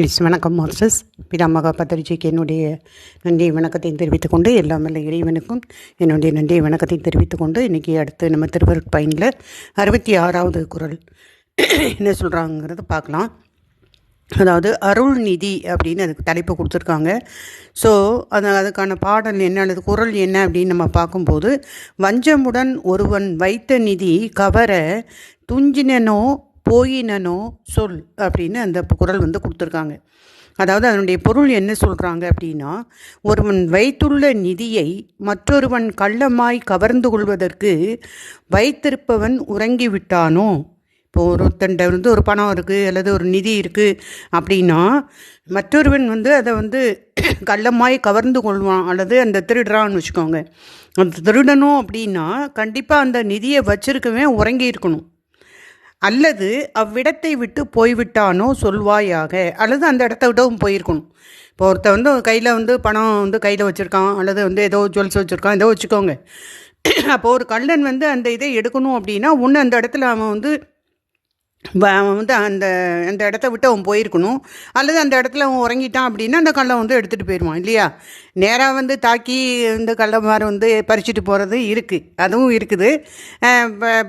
S வணக்கம் masters Pitamaha பத்திரிகைக்கு என்னுடைய நன்றி வணக்கத்தை தெரிவித்துக் கொண்டு எல்லாம் வல்ல இறைவனுக்கும் என்னுடைய நன்றி வணக்கத்தை தெரிவித்துக் கொண்டு இன்றைக்கி அடுத்து நம்ம திருவருட் பயனில் அறுபத்தி ஆறாவது குரல். என்ன சொல்கிறாங்கிறத பார்க்கலாம். அதாவது அருள் நிதி அப்படின்னு அதுக்கு தலைப்பு கொடுத்துருக்காங்க. ஸோ அது அதுக்கான பாடல் என்ன அல்லது குரல் என்ன அப்படின்னு நம்ம பார்க்கும்போது வஞ்சமுடன் ஒருவன் வைத்த நிதி கவர துஞ்சினனோ போயினனோ சொல் அப்படின்னு அந்த குரல் வந்து கொடுத்துருக்காங்க. அதாவது அதனுடைய பொருள் என்ன சொல்கிறாங்க அப்படின்னா ஒருவன் வைத்துள்ள நிதியை மற்றொருவன் கள்ளமாய் கவர்ந்து கொள்வதற்கு வைத்திருப்பவன் உறங்கிவிட்டானோ? இப்போ ஒருத்தன்ட்ட வந்து ஒரு பணம் இருக்குது அல்லது ஒரு நிதி இருக்குது அப்படின்னா மற்றொருவன் வந்து அதை வந்து கள்ளமாய் கவர்ந்து கொள்வான் அல்லது அந்த திருடுறான்னு வச்சுக்கோங்க. அந்த திருடணும் அப்படின்னா கண்டிப்பாக அந்த நிதியை வச்சுருக்கவே உறங்கி இருக்கணும் அல்லது அவ்விடத்தை விட்டு போய்விட்டானோ சொல்வாயாக. அல்லது அந்த இடத்த விட்டவும் போயிருக்கணும். இப்போ ஒருத்த வந்து கையில் வந்து பணம் வந்து கையில் வச்சுருக்கான். அல்லது வந்து ஏதோ ஜுவல்ஸ் வச்சுருக்கான். ஏதோ வச்சுக்கோங்க. அப்போது ஒரு கள்ளன் வந்து அந்த இதை எடுக்கணும் அப்படின்னா ஒன்று அந்த இடத்துல அவன் வந்து அவன் வந்து அந்த அந்த இடத்த விட்டு அவன் போயிருக்கணும். அல்லது அந்த இடத்துல அவன் உறங்கிட்டான் அப்படின்னா அந்த கல்லை வந்து எடுத்துகிட்டு போயிடுவான் இல்லையா? நேராக வந்து தாக்கி இந்த கள்ளமாறு வந்து பறிச்சுட்டு போகிறது இருக்குது அதுவும் இருக்குது.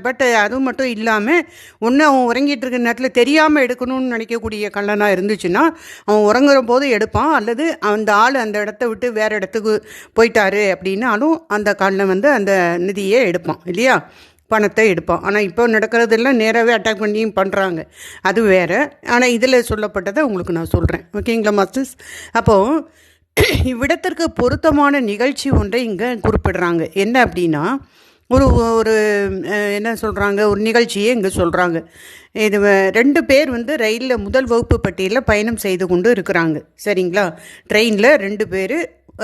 பட் அதுவும் மட்டும் இல்லாமல் ஒன்று அவன் உறங்கிட்டு இருக்கிற நேரத்தில் தெரியாமல் எடுக்கணும்னு நினைக்கக்கூடிய கள்ளனாக இருந்துச்சுன்னா அவன் உறங்குற போது எடுப்பான். அல்லது அந்த ஆள் அந்த இடத்த விட்டு வேறு இடத்துக்கு போயிட்டாரு அப்படின்னாலும் அந்த கள்ளன் வந்து அந்த நிதியை எடுப்பான் இல்லையா? பணத்தை எடுப்போம். ஆனால் இப்போ நடக்கிறதெல்லாம் நேராகவே அட்டாக் பண்ணியும் பண்ணுறாங்க அது வேறு. ஆனால் இதில் சொல்லப்பட்டதை உங்களுக்கு நான் சொல்கிறேன் ஓகேங்களா மாஸ்டர்ஸ் அப்போது இவ்விடத்திற்கு பொருத்தமான நிகழ்ச்சி ஒன்றை இங்கே குறிப்பிடுறாங்க. என்ன அப்படின்னா ஒரு ஒரு என்ன சொல்கிறாங்க ஒரு நிகழ்ச்சியை இங்கே சொல்கிறாங்க இது ரெண்டு பேர் வந்து ரயிலில் முதல் வகுப்பு பட்டியலில் பயணம் செய்து கொண்டு இருக்கிறாங்க. சரிங்களா? ட்ரெயினில் ரெண்டு பேர்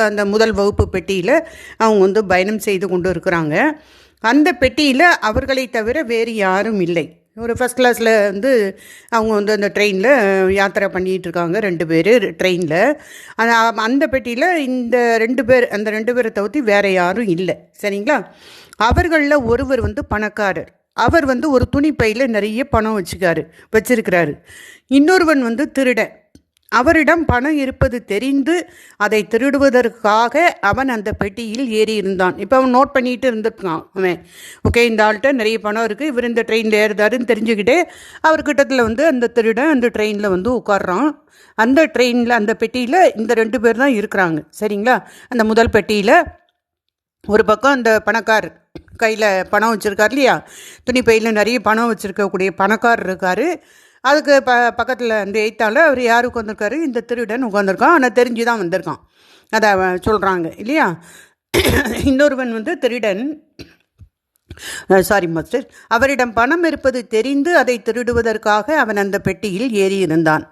அந்த முதல் வகுப்பு பெட்டியில் அவங்க வந்து பயணம் செய்து கொண்டு இருக்கிறாங்க. அந்த பெட்டியில் அவர்களை தவிர வேறு யாரும் இல்லை. ஒரு ஃபஸ்ட் கிளாஸில் வந்து அவங்க வந்து அந்த ட்ரெயினில் யாத்திரை பண்ணிகிட்டு இருக்காங்க ரெண்டு பேர் ட்ரெயினில் அந்த பெட்டியில் இந்த ரெண்டு பேர் அந்த ரெண்டு பேரை தவிர்த்து வேறு யாரும் இல்லை. சரிங்களா? அவர்களில் ஒருவர் வந்து பணக்காரர். அவர் வந்து ஒரு துணிப்பையில் நிறைய பணம் வச்சுக்காரு வச்சுருக்கிறாரு. இன்னொருவன் வந்து திருடன். அவரிடம் பணம் இருப்பது தெரிந்து அதை திருடுவதற்காக அவன் அந்த பெட்டியில் ஏறி இருந்தான் இப்போ அவன் நோட் பண்ணிட்டு இருந்திருக்கான். அவன் ஓகே இந்த ஆள்கிட்ட நிறைய பணம் இருக்குது இவர் இந்த ட்ரெயினில் ஏறுதாருன்னு தெரிஞ்சுக்கிட்டே அவர் கிட்டத்தில் வந்து அந்த திருடன் அந்த ட்ரெயினில் வந்து உட்காடுறான் அந்த ட்ரெயினில் அந்த பெட்டியில் இந்த ரெண்டு பேர் தான் இருக்கிறாங்க. சரிங்களா? அந்த முதல் பெட்டியில் ஒரு பக்கம் அந்த பணக்கார் கையில் பணம் வச்சுருக்கார் இல்லையா? துணி பையில் நிறைய பணம் வச்சுருக்கக்கூடிய பணக்கார் இருக்கார். அதுக்கு ப பக்கத்தில் அந்த எய்த்தால் அவர் யார் உட்காந்துருக்காரு இந்த திருடன் உட்காந்துருக்கான் ஆனால் தெரிஞ்சு தான் வந்திருக்கான். அதை சொல்கிறாங்க இல்லையா? இன்னொருவன் வந்து திருடன் சாரி மாஸ்டர் அவரிடம் பணம் இருப்பது தெரிந்து அதை திருடுவதற்காக அவன் அந்த பெட்டியில் ஏறியிருந்தான்.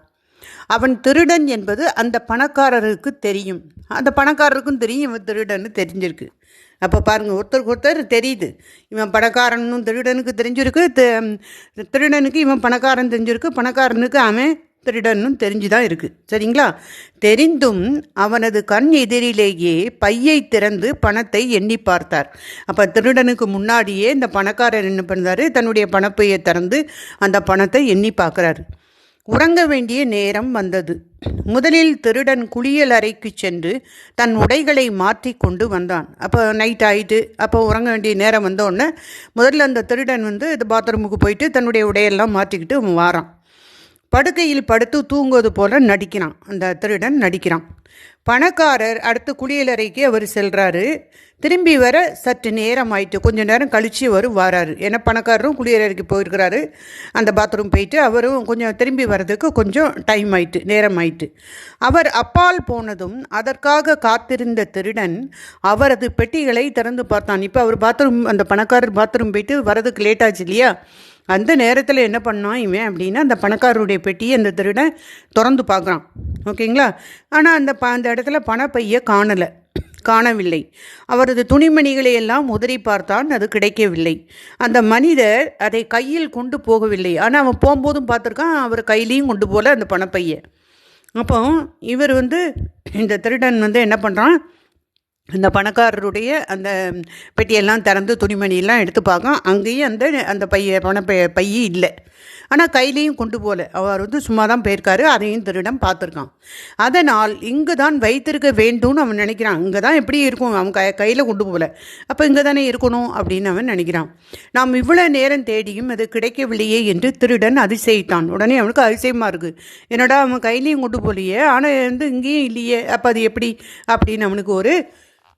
அவன் திருடன் என்பது அந்த பணக்காரருக்கு தெரியும். அந்த பணக்காரருக்கும் தெரியும் இவன் திருடன்னு தெரிஞ்சிருக்கு. அப்போ பாருங்கள் ஒருத்தருக்கு ஒருத்தர் தெரியுது. இவன் பணக்காரனும் திருடனுக்கு தெரிஞ்சிருக்கு திருடனுக்கு இவன் பணக்காரன் தெரிஞ்சிருக்கு பணக்காரனுக்கு அவன் திருடனும் தெரிஞ்சு தான் இருக்குது சரிங்களா? தெரிந்தும் அவனது கண் எதிரிலேயே பையை திறந்து பணத்தை எண்ணி பார்த்தார். அப்போ திருடனுக்கு முன்னாடியே இந்த பணக்காரர் என்ன பண்ணுறாரு? தன்னுடைய பணப்பையை திறந்து அந்த பணத்தை எண்ணி பார்க்குறாரு. உறங்க வேண்டிய நேரம் வந்தது. முதலில் திருடன் குளியல் அறைக்கு சென்று தன் உடைகளை மாற்றி கொண்டு வந்தான். அப்போ நைட் ஆயிட்டு அப்போ உறங்க வேண்டிய நேரம் வந்தோடனே முதல்ல அந்த திருடன் வந்து இது பாத்ரூமுக்கு போயிட்டு தன்னுடைய உடையெல்லாம் மாற்றிக்கிட்டு வாரான். படுக்கையில் படுத்து தூங்குவது போல நடிக்கிறான். அந்த திருடன் நடிக்கிறான். பணக்காரர் அடுத்து குளியலறைக்கு அவர் செல்கிறாரு திரும்பி வர சற்று நேரம் ஆயிட்டு கொஞ்சம் நேரம் கழித்து வரும் வராரு. ஏன்னா பணக்காரரும் குளியலறைக்கு போயிருக்கிறாரு. அந்த பாத்ரூம் போயிட்டு அவரும் கொஞ்சம் திரும்பி வர்றதுக்கு கொஞ்சம் டைம் ஆயிட்டு நேரம் ஆயிட்டு அவர் அப்பால் போனதும் அதற்காக காத்திருந்த திருடன் அவரது பெட்டிகளை திறந்து பார்த்தான். இப்போ அவர் பாத்ரூம் அந்த பணக்காரர் பாத்ரூம் போயிட்டு வரதுக்கு லேட் ஆச்சு இல்லையா? அந்த நேரத்தில் என்ன பண்ணான் இவன் அப்படின்னா அந்த பணக்காரருடைய பெட்டியை அந்த திருடன் திறந்து பார்க்குறான். ஓகேங்களா? ஆனால் அந்த ப அந்த இடத்துல பணப்பையை காணலை. காணவில்லை. அவரது துணிமணிகளை எல்லாம் உதறி பார்த்தான் அது கிடைக்கவில்லை. அந்த மனிதர் அதை கையில் கொண்டு போகவில்லை. ஆனால் அவன் போகும்போதும் பார்த்துருக்கான் அவர் கையிலையும் கொண்டு போகல அந்த பணப்பையை. அப்போ இவர் வந்து இந்த திருடன் வந்து என்ன பண்ணுறான் அந்த பணக்காரருடைய அந்த பெட்டியெல்லாம் திறந்து துணிமணியெல்லாம் எடுத்து பார்க்க அங்கேயும் அந்த அந்த பைய பண பை இல்லை. ஆனால் கையிலையும் கொண்டு போகல அவர் வந்து சும்மா தான் போயிருக்காரு. அதையும் திருடம் பார்த்துருக்கான். அதனால் இங்கு தான் வைத்திருக்க வேண்டும்னு அவன் நினைக்கிறான். இங்கே தான் எப்படி இருக்கும்? அவன் க கையில் கொண்டு போகல அப்போ இங்கே தானே இருக்கணும் அப்படின்னு அவன் நினைக்கிறான். நாம் இவ்வளோ நேரம் தேடியும் அது கிடைக்கவில்லையே என்று திருடன் அதிசயித்தான். உடனே அவனுக்கு அதிசயமாக இருக்குது என்னடா அவன் கையிலையும் கொண்டு போகலையே ஆனால் வந்து இங்கேயும் இல்லையே. அப்போ அது எப்படி? அப்படின்னு அவனுக்கு ஒரு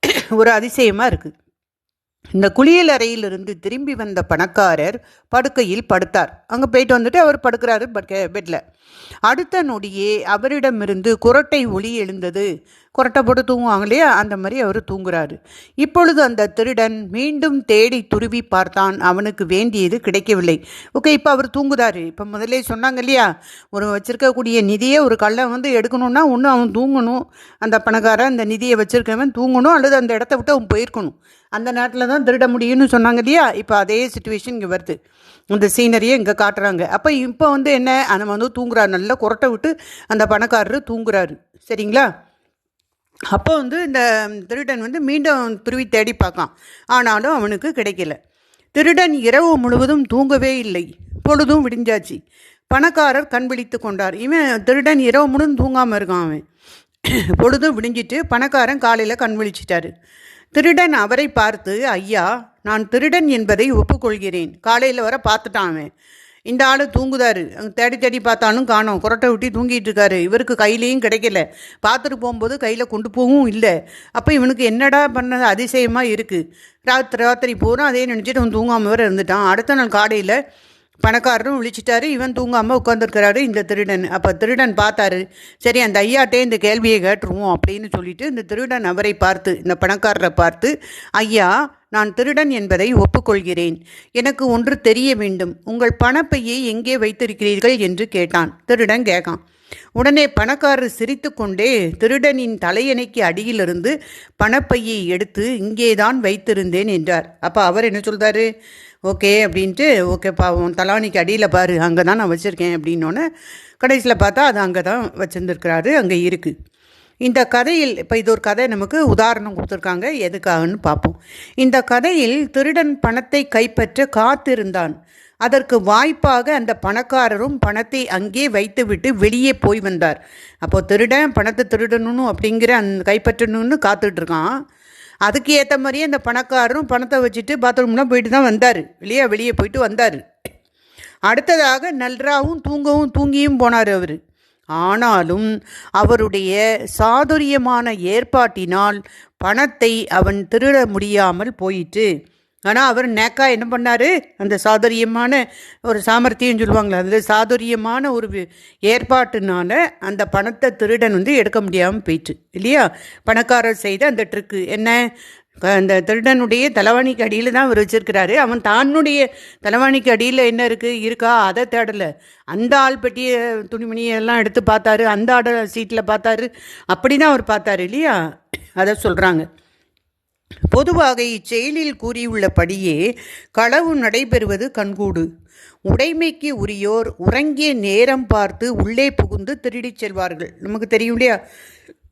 ஒரு அதிசயமாக இருக்குது இந்த குளியல் அறையிலிருந்து திரும்பி வந்த பணக்காரர் படுக்கையில் படுத்தார். அங்கே போயிட்டு வந்துட்டு அவர் படுக்கிறாரு பட்க பெட்டில் அடுத்த நொடியே அவரிடமிருந்து குரட்டை ஒளி எழுந்தது. கொரட்டை போட்டு தூங்குவாங்க இல்லையா அந்த மாதிரி அவர் தூங்குறாரு. இப்பொழுது அந்த திருடன் மீண்டும் தேடி துருவி பார்த்தான். அவனுக்கு வேண்டியது கிடைக்கவில்லை. ஓகே இப்போ அவர் தூங்குதாரு இப்போ முதல்ல சொன்னாங்க இல்லையா ஒரு வச்சிருக்கக்கூடிய நிதியை ஒரு கல்லை வந்து எடுக்கணும்னா ஒன்று அவன் தூங்கணும். அந்த பணக்காரன் அந்த நிதியை வச்சிருக்கவன் தூங்கணும் அல்லது அந்த இடத்த விட்டு அவன் போயிருக்கணும். அந்த நேரத்தில் தான் திருட முடியும்னு சொன்னாங்க இல்லையா இப்போ அதே சுச்சுவேஷன் இங்கே வருது. இந்த சீனரியை இங்கே காட்டுறாங்க. அப்போ இப்போ வந்து என்ன அவன் வந்து தூங்குறாரு. நல்லா குரட்டை விட்டு அந்த பணக்காரர் தூங்குறாரு. சரிங்களா? அப்போ வந்து இந்த திருடன் வந்து மீண்டும் துருவி தேடி பார்க்கான். ஆனாலும் அவனுக்கு கிடைக்கல. திருடன் இரவு முழுவதும் தூங்கவே இல்லை. பொழுதும் விடிஞ்சாச்சு. பணக்காரர் கண் விழித்து கொண்டார். இவன் திருடன் இரவு முழுவதும் தூங்காமல் இருக்கான் அவன். பொழுதும் விடிஞ்சிட்டு பணக்காரன் காலையில் கண் விழிச்சிட்டாரு. திருடன் அவரை பார்த்து ஐயா நான் திருடன் என்பதை ஒப்புக்கொள்கிறேன். காலையில் வர பார்த்துட்டான் அவன். இந்த ஆள் தூங்குதாரு. தேடி தேடி பார்த்தாலும் காணோம். குரட்டை விட்டி தூங்கிட்டு இருக்காரு இவருக்கு கையிலையும் கிடைக்கல. பார்த்துட்டு போகும்போது கையில் கொண்டு போகவும் இல்லை. அப்போ இவனுக்கு என்னடா பண்ணது அதிசயமாக இருக்குது ராத்திரி ராத்திரி பூரா அதே நினச்சிட்டு அவன் தூங்காமல் வேறு இருந்துட்டான். அடுத்த நாள் காலையில் பணக்காரரும் விழிச்சிட்டாரு. இவன் தூங்காமல் உட்காந்துருக்கிறாரு இந்த திருடன். அப்போ திருடன் பார்த்தாரு. சரி அந்த ஐயாட்டே இந்த கேள்வியை கேட்டுருவோம் அப்படின்னு சொல்லிட்டு இந்த திருடன் அவரை பார்த்து இந்த பணக்காரரை பார்த்து ஐயா நான் திருடன் என்பதை ஒப்புக்கொள்கிறேன். எனக்கு ஒன்று தெரிய வேண்டும். உங்கள் பணப்பையை எங்கே வைத்திருக்கிறீர்கள்? என்று கேட்டான். திருடன் கேட்கான். உடனே பணக்காரர் சிரித்துக்கொண்டே திருடனின் தலையணைக்கு அடியிலிருந்து பணப்பையை எடுத்து இங்கேதான் வைத்திருந்தேன் என்றார். அப்போ அவர் என்ன சொல்கிறாரு ஓகே அப்படின்ட்டு ஓகேப்பா உன் தலானிக்கு அடியில் பாரு அங்கே தான் நான் வச்சுருக்கேன் அப்படின்னோடனே கடைசியில் பார்த்தா அது அங்கே தான் வச்சுருந்துருக்கிறாரு அங்கே இருக்குது இந்த கதையில் இப்போ இது ஒரு கதை நமக்கு உதாரணம் கொடுத்துருக்காங்க. எதுக்காகன்னு பார்ப்போம். இந்த கதையில் திருடன் பணத்தை கைப்பற்ற காத்திருந்தான். அதற்கு வாய்ப்பாக அந்த பணக்காரரும் பணத்தை அங்கே வைத்துவிட்டு வெளியே போய் வந்தார். அப்போ திருடன் பணத்தை திருடணும் அப்படிங்கிற அந் கைப்பற்றணும்னு காத்துட்டு இருக்கான் அதுக்கு ஏற்ற மாதிரியே அந்த பணக்காரரும் பணத்தை வச்சுட்டு பாத்ரூம்லாம் போயிட்டு தான் வந்தார். வெளியே வெளியே போயிட்டு வந்தார். அடுத்ததாக நன்றாகவும் தூங்கவும் தூங்கியும் போனார் அவர். ஆனாலும் அவருடைய சாதுரியமான ஏற்பாட்டினால் பணத்தை அவன் திருட முடியாமல் போயிற்று. ஆனால் அவர் நேக்கா என்ன பண்ணார்? அந்த சாதுரியமான ஒரு சாமர்த்தியம் சொல்லுவாங்களே அதில் சாதுரியமான ஒரு ஏற்பாட்டுனால அந்த பணத்தை திருடன் வந்து எடுக்க முடியாமல் போயிட்டு இல்லையா? பணக்காரர் செய்த அந்த ட்ரிக்கு என்ன? அந்த திருடனுடைய தலைவாணிக்கு அடியில் தான் அவர் வச்சிருக்கிறாரு. அவன் தானுடைய தலைவாணிக்கு அடியில் என்ன இருக்குது இருக்கா? அதை தேடலை. அந்த ஆள் பெட்டிய துணிமணியெல்லாம் எடுத்து பார்த்தாரு. அந்த ஆட சீட்டில் பார்த்தாரு. அப்படி தான் அவர் பார்த்தாரு இல்லையா? அதை சொல்கிறாங்க பொதுவாக இச்செயலில் கூறியுள்ளபடியே களவு நடைபெறுவது கண்கூடு. உடைமைக்கு உரியோர் உறங்கிய நேரம் பார்த்து உள்ளே புகுந்து திருடிச் செல்வார்கள். நமக்கு தெரியும் இல்லையா?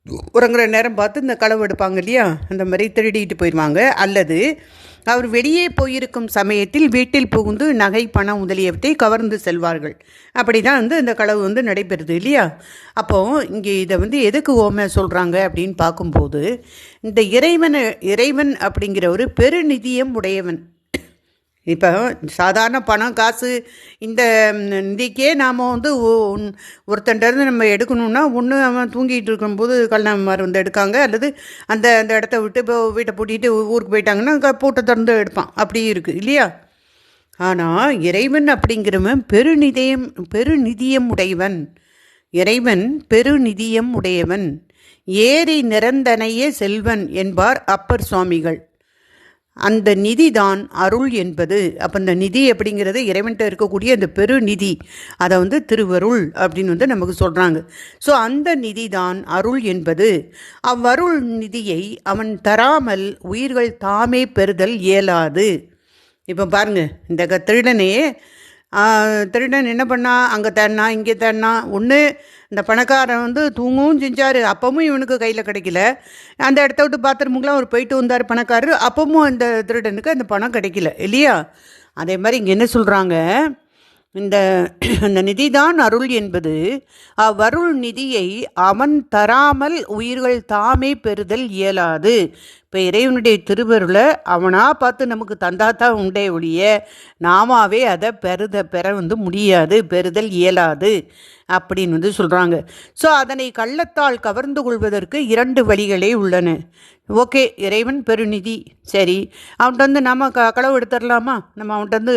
உறங்குற நேரம் பார்த்து இந்த களவு எடுப்பாங்க இல்லையா? அந்த மாதிரி திருடிட்டு போயிடுவாங்க. அல்லது அவர் வெளியே போயிருக்கும் சமயத்தில் வீட்டில் புகுந்து நகை பணம் முதலியவற்றை கவர்ந்து செல்வார்கள். அப்படி தான் வந்து இந்த களவு வந்து நடைபெறுது இல்லையா? அப்போது இங்கே இதை வந்து எதுக்கு ஓமை சொல்கிறாங்க அப்படின்னு பார்க்கும்போது இந்த இறைவனை இறைவன் அப்படிங்கிற ஒரு பெருநிதியம் உடையவன் இப்போ சாதாரண பணம் காசு இந்த நிதிக்கே நாம் வந்து ஒருத்தன்டருந்து நம்ம எடுக்கணும்னா ஒன்று அவன் தூங்கிட்டு இருக்கும்போது கல்யாணம் வந்து எடுக்காங்க. அல்லது அந்த அந்த இடத்த விட்டு இப்போ வீட்டை பூட்டிட்டு ஊருக்கு போயிட்டாங்கன்னா பூட்டை திறந்து எடுப்பான். அப்படி இருக்குது இல்லையா? ஆனால் இறைவன் அப்படிங்கிறவன் பெருநிதியம் பெருநிதியம் உடையவன். இறைவன் பெருநிதியம் உடையவன். ஏரி நிரந்தனையே செல்வன் என்பார் அப்பர் சுவாமிகள். அந்த நிதி தான் அருள் என்பது. அப்போ இந்த நிதி அப்படிங்கிறது இறைவன்கிட்ட இருக்கக்கூடிய அந்த பெரு நிதி. அதை வந்து திருவருள் அப்படின்னு வந்து நமக்கு சொல்கிறாங்க ஸோ அந்த நிதி தான் அருள் என்பது. அவ்வருள் நிதியை அவன் தராமல் உயிர்கள் தாமே பெறுதல் இயலாது. இப்போ பாருங்க இந்த க- திருடன் என்ன பண்ணா? அங்கே தேடினா இங்கே தேடினா. ஒன்று இந்த பணக்காரன் வந்து தூங்கவும் செஞ்சார். அப்பவும் இவனுக்கு கையில் கிடைக்கல. அந்த இடத்த விட்டு பாத்திரமுக்கெலாம் அவர் போயிட்டு வந்தார் பணக்காரர். அப்பவும் அந்த திருடனுக்கு அந்த பணம் கிடைக்கல இல்லையா? அதே மாதிரி இங்கே என்ன சொல்கிறாங்க இந்த அந்த நிதிதான் அருள் என்பது அவ்வருள் நிதியை அவன் தராமல் உயிர்கள் தாமே பெறுதல் இயலாது. இப்போ இறைவனுடைய திருவருளை அவனாக பார்த்து நமக்கு தந்தாத்தான் உண்டே ஒழிய நாமாவே அதை பெறுத பெற வந்து முடியாது பெறுதல் இயலாது. அப்படின்னு வந்து சொல்கிறாங்க ஸோ அதனை கள்ளத்தால் கவர்ந்து கொள்வதற்கு இரண்டு வழிகளே உள்ளன. ஓகே இறைவன் பெருநிதி. சரி அவன்கிட்ட வந்து நம்ம க களவு எடுத்துடலாமா நம்ம அவன்கிட்ட வந்து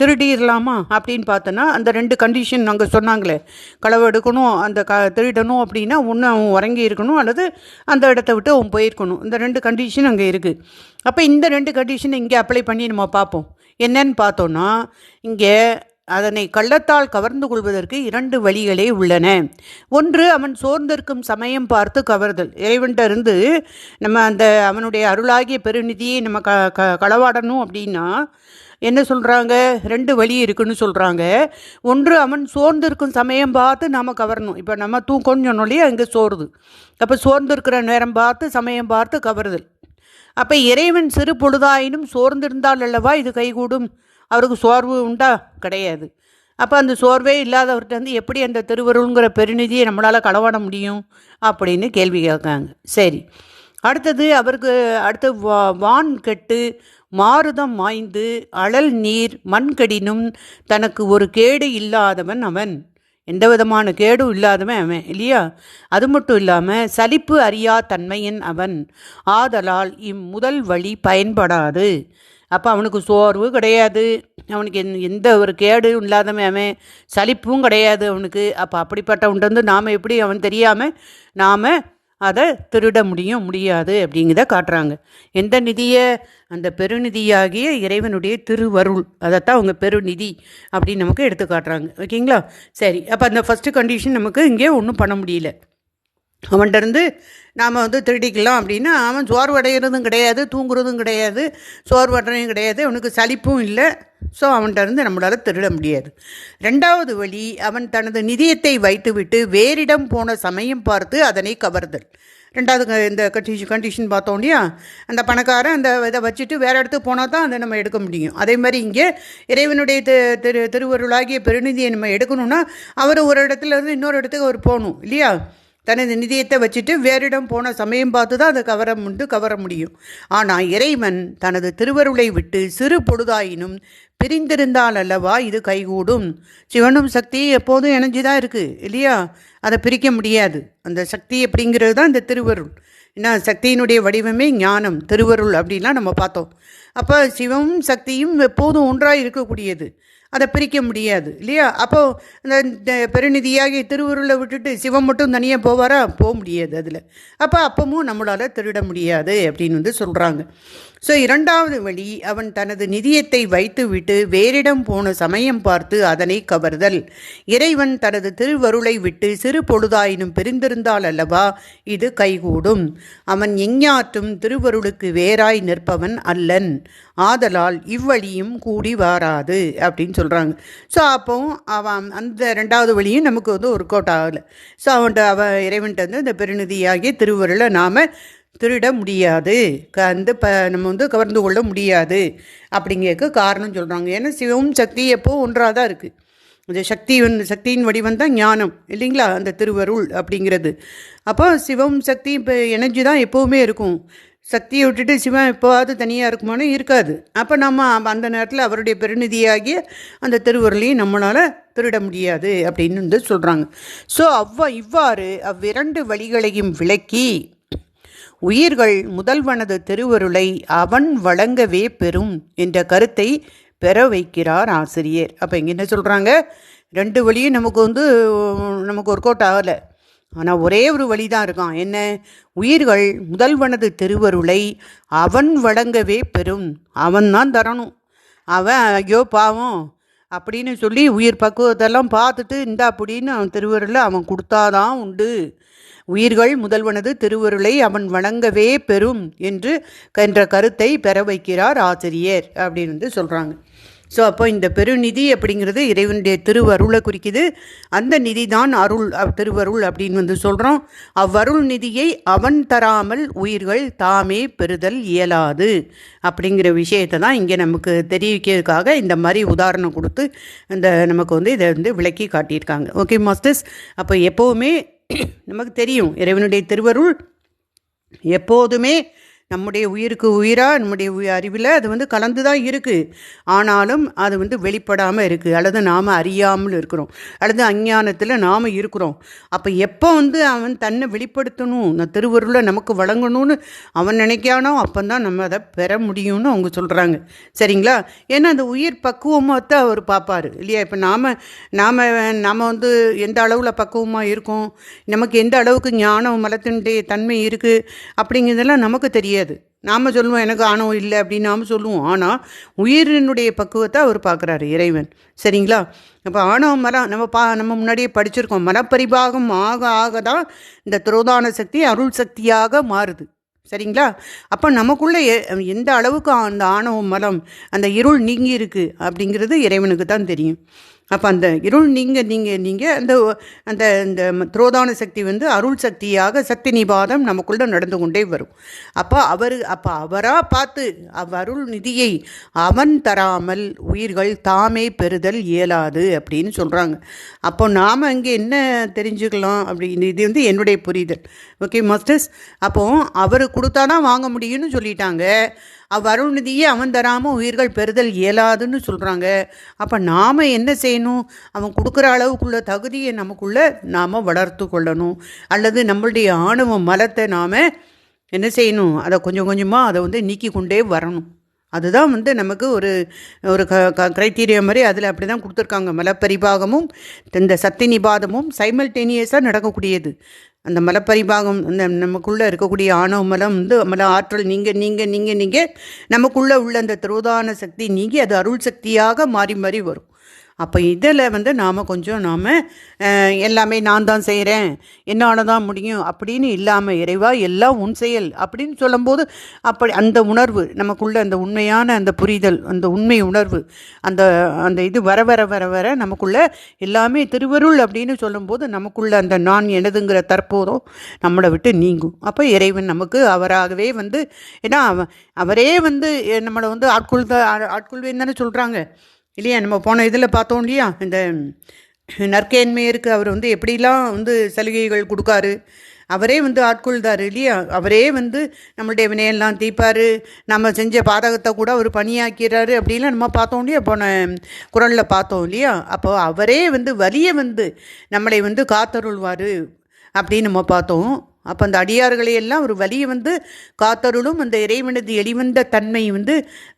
திருடிடலாமா அப்படின்னு பார்த்தோன்னா அந்த ரெண்டு கண்டிஷன் அங்கே சொன்னாங்களே. களவு எடுக்கணும் அந்த க திருடணும் அப்படின்னா ஒன்று அவன் உறங்கி இருக்கணும் அல்லது அந்த இடத்த விட்டு அவன் போயிருக்கணும். இந்த ரெண்டு கண்டிஷன் அங்கே இருக்குது அப்போ இந்த ரெண்டு கண்டிஷன் இங்கே அப்ளை பண்ணி நம்ம பார்ப்போம். என்னன்னு பார்த்தோன்னா இங்கே அதனை கள்ளத்தால் கவர்ந்து கொள்வதற்கு இரண்டு வழிகளே உள்ளன. ஒன்று அவன் சோர்ந்திருக்கும் சமயம் பார்த்து கவர்தல். இறைவன்கிட்ட இருந்து நம்ம அந்த அவனுடைய அருளாகிய பெருநிதியை நம்ம க க களவாடணும் அப்படின்னா என்ன சொல்கிறாங்க ரெண்டு வழி இருக்குன்னு சொல்கிறாங்க ஒன்று அவன் சோர்ந்திருக்கும் சமயம் பார்த்து நாம் கவரணும். இப்போ நம்ம தூக்கம்னு சொன்னோலையே அங்கே சோறுது அப்போ சோர்ந்திருக்கிற நேரம் பார்த்து சமயம் பார்த்து கவருதல். அப்போ இறைவன் சிறு பொழுதாயினும் சோர்ந்திருந்தால் அல்லவா இது கைகூடும்? அவருக்கு சோர்வு உண்டா? கிடையாது. அப்போ அந்த சோர்வே இல்லாதவர்கிட்ட வந்து எப்படி அந்த திருவருள்ங்கிற பெருநிதியை நம்மளால் களவாட முடியும்? அப்படின்னு கேள்வி கேட்காங்க. சரி. அடுத்தது அவருக்கு அடுத்து வா வான் கெட்டு மாருதம் மாய்ந்து அழல் நீர் மண்கடினும் தனக்கு ஒரு கேடு இல்லாதவன் அவன். எந்த விதமான கேடும் இல்லாதவன் அவன் இல்லையா? அது மட்டும் இல்லாமல் சலிப்பு அறியா தன்மையின் அவன். ஆதலால் இம்முதல் வழி பயன்படாது. அப்போ அவனுக்கு சோர்வு கிடையாது. அவனுக்கு எந் எந்த ஒரு கேடும் இல்லாதவன் அவன் சலிப்பும் கிடையாது அவனுக்கு. அப்போ அப்படிப்பட்டவன்ட்டு வந்து நாம் எப்படி அவன் தெரியாமல் நாம் அதை திருட முடியும் முடியாது அப்படிங்கிறத காட்டுறாங்க. எந்த நிதியை அந்த பெருநிதியாகிய இறைவனுடைய திருவருள் அதைத்தான் அவங்க பெருநிதி அப்படின்னு நமக்கு எடுத்து காட்டுறாங்க. ஓகேங்களா? சரி அப்போ அந்த ஃபஸ்ட்டு கண்டிஷன் நமக்கு இங்கே ஒன்றும் பண்ண முடியல. அவன்கிட்ட இருந்து நாம் வந்து திருடிக்கலாம் அப்படின்னா அவன் சோர்வடைகிறதும் கிடையாது தூங்குறதும் கிடையாது சோர்வடையும் கிடையாது அவனுக்கு சலிப்பும் இல்லை. ஸோ அவன்கிட்ட இருந்து நம்மளால் திருட முடியாது. ரெண்டாவது வழி அவன் தனது நிதியத்தை வைத்துவிட்டு வேறிடம் போன சமயம் பார்த்து அதனை கவர்தல். ரெண்டாவது இந்த கண்டிஷன் கண்டிஷன் பார்த்தோம் இல்லையா? அந்த பணக்காரன் அந்த இதை வச்சுட்டு வேறு இடத்துக்கு போனால் தான் அதை நம்ம எடுக்க முடியும். அதே மாதிரி இங்கே இறைவனுடைய திரு திருவருளாகிய பெருநிதியை நம்ம எடுக்கணும்னா அவர் ஒரு இடத்துல இருந்து இன்னொரு இடத்துக்கு அவர் போகணும் இல்லையா? தனது நிதியத்தை வச்சுட்டு வேறிடம் போன சமயம் பார்த்து தான் அதை கவர உண்டு கவர முடியும். ஆனால் இறைவன் தனது திருவருளை விட்டு சிறு பொழுதாயினும் பிரிந்திருந்தால் அல்லவா இது கைகூடும்? சிவனும் சக்தி எப்போதும் இணைஞ்சு தான் இருக்குது இல்லையா? அதை பிரிக்க முடியாது. அந்த சக்தி அப்படிங்கிறது தான் இந்த திருவருள். ஏன்னா சக்தியினுடைய வடிவமே ஞானம் திருவருள் அப்படின்லாம் நம்ம பார்த்தோம். அப்போ சிவமும் சக்தியும் எப்போதும் ஒன்றாக இருக்கக்கூடியது. அதை பிரிக்க முடியாது இல்லையா? அப்போது இந்த பெருநிதியாகி திருவுருளை விட்டுட்டு சிவம் மட்டும் தனியாக போவாரா? போக முடியாது அதில். அப்போ அப்பவும் நம்மளால் திருட முடியாது அப்படின்னு வந்து சொல்கிறாங்க ஸோ இரண்டாவது வழி அவன் தனது நிதியத்தை வைத்துவிட்டு வேறிடம் போன சமயம் பார்த்து அதனை கவர்தல். இறைவன் தனது திருவருளை விட்டு சிறு பொழுதாயினும் பிரிந்திருந்தால் அல்லவா? இது கைகூடும். அவன் எஞ்ஞாற்றும் திருவருளுக்கு வேறாய் நிற்பவன் அல்லன். ஆதலால் இவ்வழியும் கூடி வாராது அப்படின்னு சொல்கிறாங்க ஸோ அப்போவும் அவன் அந்த ரெண்டாவது வழியும் நமக்கு வந்து ஒர்க் அவுட் ஆகலை. ஸோ அவன்கிட்ட அவன் இறைவன்கிட்ட வந்து இந்த பெருநிதியாகிய திருவருளை நாம் திருட முடியாது. க வந்து ப நம்ம வந்து கவர்ந்து கொள்ள முடியாது. அப்படிங்கிறதுக்கு காரணம் சொல்கிறாங்க ஏன்னா சிவம் சக்தி எப்போ ஒன்றாக தான் இருக்குது இந்த சக்தி வந்து சக்தியின் வடிவம் தான் ஞானம் இல்லைங்களா? அந்த திருவருள் அப்படிங்கிறது. அப்போ சிவம் சக்தி இப்போ எனர்ஜி தான் எப்போவுமே இருக்கும். சக்தியை விட்டுட்டு சிவன் எப்போவாவது தனியாக இருக்குமானு இருக்காது. அப்போ நம்ம அந்த நேரத்தில் அவருடைய பெருநிதியாகிய அந்த திருவருளையும் நம்மளால் திருட முடியாது அப்படின்னு வந்து சொல்கிறாங்க ஸோ அவ்வா இவ்வாறு அவ்விரண்டு வழிகளையும் விளக்கி உயிர்கள் முதல்வனது திருவருளை அவன் வழங்கவே பெறும் என்ற கருத்தை பெற வைக்கிறார் ஆசிரியர். அப்போ இங்கே என்ன சொல்கிறாங்க ரெண்டு வழியும் நமக்கு வந்து நமக்கு ஒர்க் அவுட் ஆகலை. ஆனால் ஒரே ஒரு வழி தான் இருக்கான். என்ன? உயிர்கள் முதல்வனது திருவருளை அவன் வழங்கவே பெறும். அவன் தான் தரணும். அவன் ஐயோ பாவம் அப்படின்னு சொல்லி உயிர் பக்குவத்தெல்லாம் பார்த்துட்டு இந்த அப்படின்னு அவன் திருவருளை அவன் கொடுத்தாதான் உண்டு. உயிர்கள் முதல்வனது திருவருளை அவன் வணங்கவே பெறும் என்று என்ற கருத்தை பெற வைக்கிறார் ஆசிரியர் அப்படின்னு வந்து சொல்கிறாங்க ஸோ அப்போ இந்த பெருநிதி அப்படிங்கிறது இறைவனுடைய திருவருளை குறிக்குது. அந்த நிதி தான் அருள் திருவருள் அப்படின்னு வந்து சொல்கிறோம் அவ்வருள் நிதியை அவன் தராமல் உயிர்கள் தாமே பெறுதல் இயலாது அப்படிங்கிற விஷயத்தை தான் இங்கே நமக்கு தெரிவிக்கிறதுக்காக இந்த மாதிரி உதாரணம் கொடுத்து இந்த நமக்கு வந்து இதை வந்து விளக்கி காட்டியிருக்காங்க. ஓகே மாஸ்டர்ஸ் அப்போ எப்போவுமே நமக்கு தெரியும். இறைவனுடைய திருவருள் எப்போதுமே நம்முடைய உயிருக்கு உயிராக நம்முடைய உய- அறிவில் அது வந்து கலந்து தான் இருக்குது ஆனாலும் அது வந்து வெளிப்படாமல் இருக்குது அல்லது நாம் அறியாமல் இருக்கிறோம். அல்லது அஞ்ஞானத்தில் நாம் இருக்கிறோம். அப்போ எப்போ வந்து அவன் தன்னை வெளிப்படுத்தணும்? இந்த திருவருளை நமக்கு வழங்கணும்னு அவன் நினைக்கானோ அப்போ தான் நம்ம அதை பெற முடியும்னு அவங்க சொல்கிறாங்க சரிங்களா? ஏன்னா அந்த உயிர் பக்குவமாக அவர் பார்ப்பார் இல்லையா? இப்போ நாம் நாம் நாம் வந்து எந்த அளவில் பக்குவமாக இருக்கோம்? நமக்கு எந்த அளவுக்கு ஞானம் மலத்தினுடைய தன்மை இருக்குது அப்படிங்கிறதெல்லாம் நமக்கு தெரியாது. நாம் சொல்லுவோம் எனக்கு ஆணவம் இல்லை அப்படின்னு நாம் சொல்லுவோம். ஆனால் உயிரினுடைய பக்குவத்தை அவர் பார்க்குறாரு இறைவன். சரிங்களா? அப்போ ஆணவம் மரம் நம்ம பா நம்ம முன்னாடியே படிச்சிருக்கோம். மனப்பரிபாகம் ஆக ஆக தான் இந்த துரோதான சக்தி அருள் சக்தியாக மாறுது. சரிங்களா? அப்போ நமக்குள்ளே எ- எந்த அளவுக்கு அந்த ஆணவம் மலம் அந்த இருள் நீங்கி இருக்குது அப்படிங்கிறது இறைவனுக்கு தான் தெரியும். அப்போ அந்த இருள் நீங்கள் நீங்கள் நீங்கள் அந்த அந்த இந்த துரோதான சக்தி வந்து அருள் சக்தியாக சக்தி நிபாதம் நமக்குள்ளே நடந்து கொண்டே வரும். அப்போ அவர் அப்போ அவராக பார்த்து அவ் அருள் நிதியை அவன் தராமல் உயிர்கள் தாமே பெறுதல் இயலாது அப்படின்னு சொல்கிறாங்க அப்போ நாம் அங்கே என்ன தெரிஞ்சுக்கலாம் அப்படின்னு இது வந்து என்னுடைய புரிதல். Okay masters? அப்போது அவர் கொடுத்தாதான் வாங்க முடியும்னு சொல்லிட்டாங்க. அவ்வருணதியே அவன் தராமல் உயிர்கள் பெறுதல் இயலாதுன்னு சொல்கிறாங்க அப்போ நாம் என்ன செய்யணும்? அவன் கொடுக்குற அளவுக்குள்ள தகுதியை நமக்குள்ளே நாம் வளர்த்து கொள்ளணும். அல்லது நம்மளுடைய ஆணவ மலத்தை நாம் என்ன செய்யணும்? அதை கொஞ்சம் கொஞ்சமாக அதை வந்து நீக்கி கொண்டே வரணும். அதுதான் வந்து நமக்கு ஒரு ஒரு க க க்ரைட்டீரியா மாதிரி அதில் அப்படி தான் கொடுத்துருக்காங்க. மலப்பரிபாகமும் இந்த சக்தி நிபாதமும் சைமல்டேனியஸாக நடக்கக்கூடியது. அந்த மலப்பரிபாகம் அந்த நமக்குள்ளே இருக்கக்கூடிய ஆணவ மலம் வந்து மல ஆற்றல் நீங்கள் நீங்கள் நீங்கள் நீங்கள் நமக்குள்ளே உள்ள அந்த திரோதான சக்தி நீங்கி அது அருள் சக்தியாக மாறி மாறி வரும். அப்போ இதில் வந்து நாம் கொஞ்சம் நாம் எல்லாமே நான் தான் செய்கிறேன் என்னால் தான் முடியும் அப்படின்னு இல்லாமல் இறைவா எல்லாம் உன் செயல் அப்படின்னு சொல்லும்போது அப்படி அந்த உணர்வு நமக்குள்ள அந்த உண்மையான அந்த புரிதல் அந்த உண்மை உணர்வு அந்த அந்த இது வர வர வர வர நமக்குள்ள எல்லாமே திருவருள் அப்படின்னு சொல்லும்போது நமக்குள்ள அந்த நான் எனதுங்கிற தற்போதும் நம்மளை விட்டு நீங்கும். அப்போ இறைவன் நமக்கு அவராகவே வந்து ஏன்னா அவ- அவரே வந்து நம்மளை வந்து ஆட்கொள் ஆட்கொள்வேன்னு தானே சொல்கிறாங்க இல்லையா? நம்ம போன இதில் பார்த்தோம் இல்லையா? இந்த நற்கேன்மையருக்கு அவர் வந்து எப்படிலாம் வந்து சலுகைகள் கொடுக்காரு. அவரே வந்து ஆட்கொள்தார் இல்லையா? அவரே வந்து நம்மளுடைய வினையெல்லாம் தீப்பார். நம்ம செஞ்ச பாதகத்தை கூட அவர் பணியாக்கிறாரு அப்படிலாம் நம்ம பார்த்தோம் இல்லையா? போன குரலில் பார்த்தோம் இல்லையா? அப்போ அவரே வந்து வலியை வந்து நம்மளை வந்து காத்தருள்வார் அப்படின்னு நம்ம பார்த்தோம். அப்போ அந்த அடியார்களை எல்லாம் ஒரு வழியை வந்து காத்தருளும் அந்த இறைவனது எளிவந்த தன்மை வந்து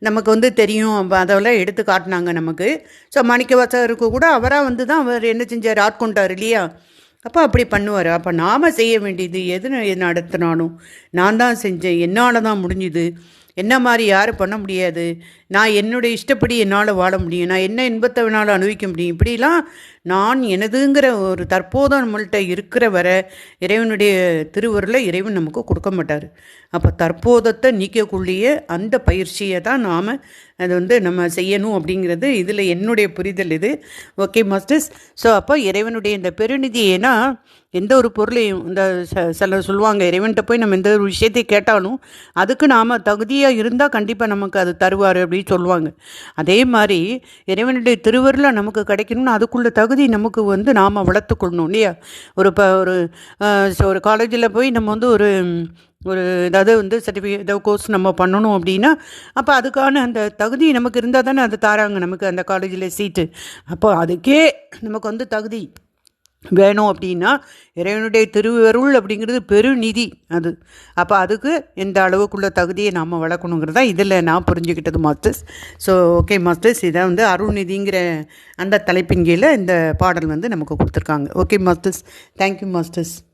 நமக்கு வந்து தெரியும். அப்போ அதெல்லாம் எடுத்து காட்டினாங்க நமக்கு. ஸோ மாணிக்கவாசகருக்கு கூட அவராக வந்து தான் அவர் என்ன செஞ்சார்? ஆட்கொண்டார் இல்லையா? அப்போ அப்படி பண்ணுவார். அப்போ நாம் செய்ய வேண்டியது எது நடத்தினாலும் நான் தான் செஞ்சேன். என்னால் தான் முடிஞ்சுது. என்ன மாதிரி யாரும் பண்ண முடியாது. நான் என்னுடைய இஷ்டப்படி என்னால் வாழ முடியும். நான் என்ன இன்பத்தை வேணாலும் அனுபவிக்க முடியும்? இப்படிலாம் நான் எனதுங்கிற ஒரு தற்போதும் நம்மள்கிட்ட இருக்கிற வர இறைவனுடைய திருவருளை இறைவன் நமக்கு கொடுக்க மாட்டார். அப்போ தற்போதத்தை நீக்கக்குள்ளேயே அந்த பயிற்சியை தான் நாம் அது வந்து நம்ம செய்யணும் அப்படிங்கிறது இதில் என்னுடைய புரிதல் இது. Okay masters. ஸோ அப்போ இறைவனுடைய இந்த பெருநிதி ஏன்னா எந்த ஒரு பொருளையும் இந்த ச- சிலர் சொல்லுவாங்க இறைவன்கிட்ட போய் நம்ம எந்த ஒரு விஷயத்தை கேட்டாலும் அதுக்கு நாம் தகுதியாக இருந்தால் கண்டிப்பாக நமக்கு அது தருவார் அப்படின்னு சொல்லுவாங்க. அதே மாதிரி இறைவனுடைய திருவருளை நமக்கு கிடைக்கணும்னு அதுக்குள்ள தகுதி நமக்கு வந்து நாம் வளர்த்துக்கொள்ளணும் இல்லையா? ஒரு இப்போ ஒரு ஒரு காலேஜில் போய் நம்ம வந்து ஒரு ஒரு ஏதாவது வந்து சர்டிஃபிகேட் ஏதாவது கோர்ஸ் நம்ம பண்ணணும் அப்படின்னா அப்போ அதுக்கான அந்த தகுதி நமக்கு இருந்தால் தானே அது தாராங்க நமக்கு அந்த காலேஜில் சீட்டு அப்போ அதுக்கே நமக்கு வந்து தகுதி. வேணும் அப்படின்னா இறைவனுடைய திருவருள் அப்படிங்கிறது பெருநிதி அது. அப்போ அதுக்கு எந்த அளவுக்குள்ள தகுதியை நாம் வளர்க்கணுங்கிறது தான் இதில் நான் புரிஞ்சுக்கிட்டது மாஸ்டர்ஸ். ஸோ ஓகே மாஸ்டர்ஸ் இதை வந்து அருள்நிதிங்கிற அந்த தலைப்பின் கீழே இந்த பாடல் வந்து நமக்கு கொடுத்துருக்காங்க. Okay masters. Thank you masters.